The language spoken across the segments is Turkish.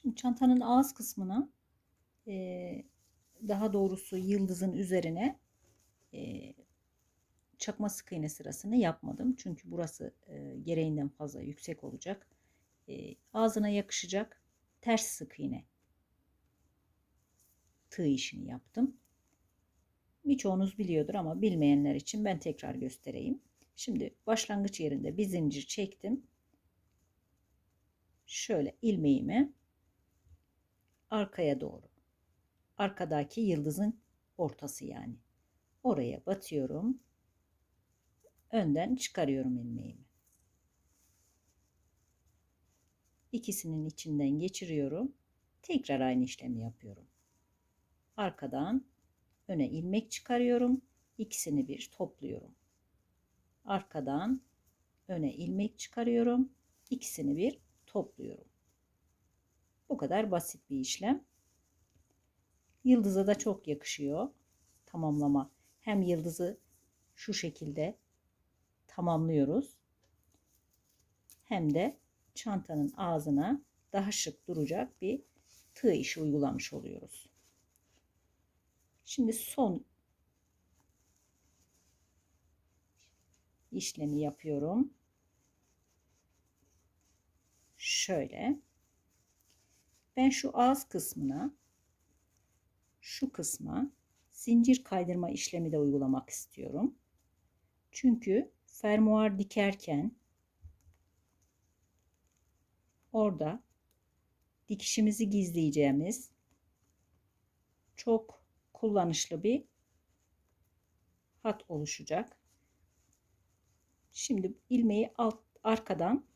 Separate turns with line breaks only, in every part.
Şimdi çantanın ağız kısmına e, daha doğrusu yıldızın üzerine e, çakma sık iğne sırasını yapmadım. Çünkü burası e, gereğinden fazla yüksek olacak. E, ağzına yakışacak ters sık iğne tığ işini yaptım. Birçoğunuz biliyordur ama bilmeyenler için ben tekrar göstereyim. Şimdi başlangıç yerinde bir zincir çektim. Şöyle ilmeğimi arkaya doğru. Arkadaki yıldızın ortası yani. Oraya batıyorum. Önden çıkarıyorum ilmeğimi. İkisinin içinden geçiriyorum. Tekrar aynı işlemi yapıyorum. Arkadan öne ilmek çıkarıyorum. İkisini bir topluyorum. Arkadan öne ilmek çıkarıyorum. İkisini bir topluyorum. Bu kadar basit bir işlem. Yıldıza da çok yakışıyor. Tamamlama. Hem yıldızı şu şekilde tamamlıyoruz. Hem de çantanın ağzına daha şık duracak bir tığ işi uygulamış oluyoruz. Şimdi son işlemi yapıyorum. Şöyle. Ben şu ağız kısmına şu kısma zincir kaydırma işlemi de uygulamak istiyorum. Çünkü fermuar dikerken orada dikişimizi gizleyeceğimiz çok kullanışlı bir hat oluşacak. Şimdi ilmeği alt arkadan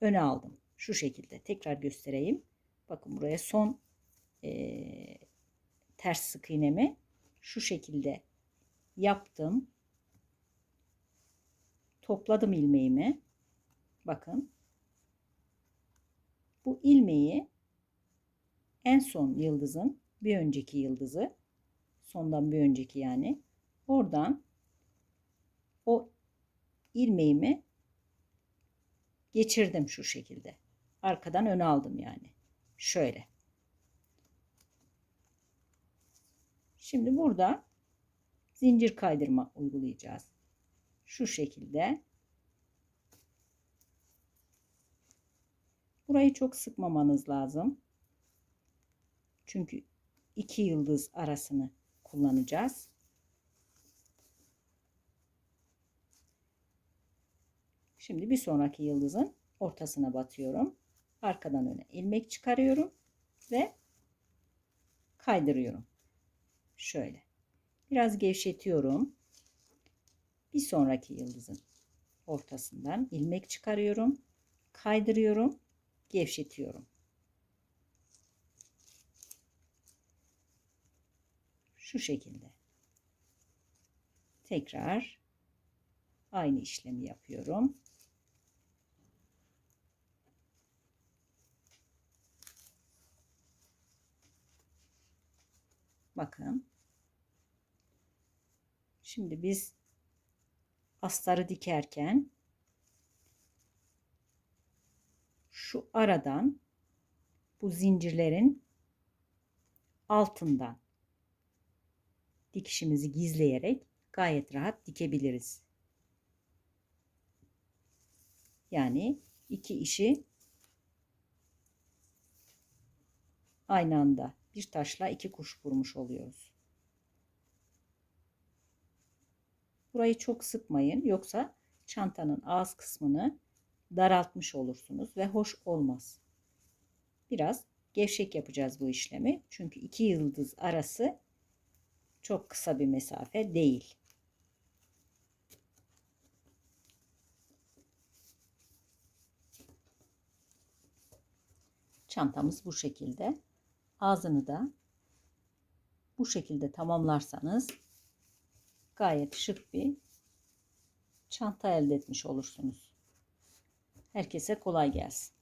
öne aldım. Şu şekilde tekrar göstereyim. Bakın buraya son e, ters sık iğnemi şu şekilde yaptım. Topladım ilmeğimi. Bakın. Bu ilmeği en son yıldızın bir önceki yıldızı sondan bir önceki yani oradan o ilmeğimi geçirdim şu şekilde. Arkadan öne aldım yani. Şöyle. Şimdi burada zincir kaydırma uygulayacağız. Şu şekilde. Burayı çok sıkmamanız lazım. Çünkü iki yıldız arasını kullanacağız. Şimdi bir sonraki yıldızın ortasına batıyorum. Arkadan öne ilmek çıkarıyorum ve kaydırıyorum. Şöyle. Biraz gevşetiyorum. Bir sonraki yıldızın ortasından ilmek çıkarıyorum. Kaydırıyorum. Gevşetiyorum. Şu şekilde. Tekrar aynı işlemi yapıyorum. Bakın. Şimdi biz astarı dikerken şu aradan bu zincirlerin altından dikişimizi gizleyerek gayet rahat dikebiliriz. Yani iki işi aynı anda bir taşla iki kuş vurmuş oluyoruz. Burayı çok sıkmayın yoksa çantanın ağız kısmını daraltmış olursunuz ve hoş olmaz. Biraz gevşek yapacağız bu işlemi. Çünkü iki yıldız arası çok kısa bir mesafe değil. Çantamız bu şekilde. Ağzını da bu şekilde tamamlarsanız gayet şık bir çanta elde etmiş olursunuz. Herkese kolay gelsin.